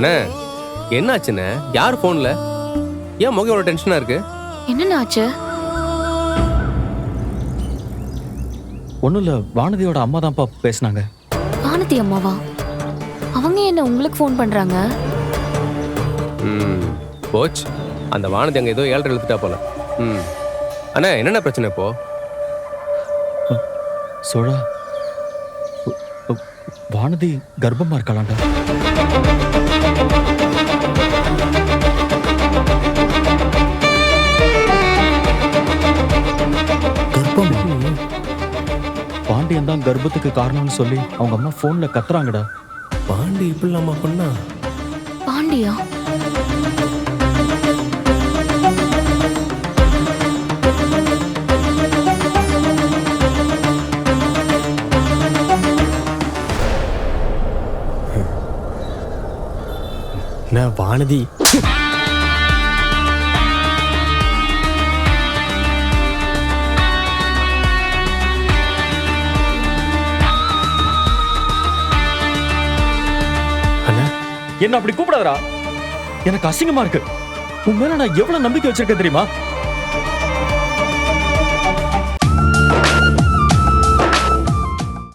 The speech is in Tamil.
அண்ணே என்னாச்சுண்ணே யார் ஃபோன்ல ஏன் முகம் இவ்வளோ டென்ஷனா இருக்கு? என்னென்ன ஆச்சு? ஒன்றும் இல்லை வானதியோட அம்மா தான்ப்பா பேசுனாங்க. வானதி அம்மாவா? அவங்க என்ன உங்களுக்கு ஃபோன் பண்றாங்க? ம் போச்சு. அந்த வானதி அங்கே ஏதோ ஏழரை எழுத்துட்டா போல. ம். அண்ணா என்னென்ன பிரச்சனை இப்போ? சோழா வானதி கர்ப்பமா இருக்கலாம்டா பாண்டியன் தான் கர்ப்பத்துக்கு காரணம்னு சொல்லி அவங்க அம்மா ஃபோன்ல கத்துறாங்கடா. பாண்டி இப்படி இல்லாம பண்ணா? பாண்டியா? என்ன வானதி. என்ன அப்படி கூப்பிடாதரா எனக்கு அசிங்கமா இருக்கு. உன் மேல நான் எவ்வளவு நம்பிக்கை வச்சிருக்கேன் தெரியுமா?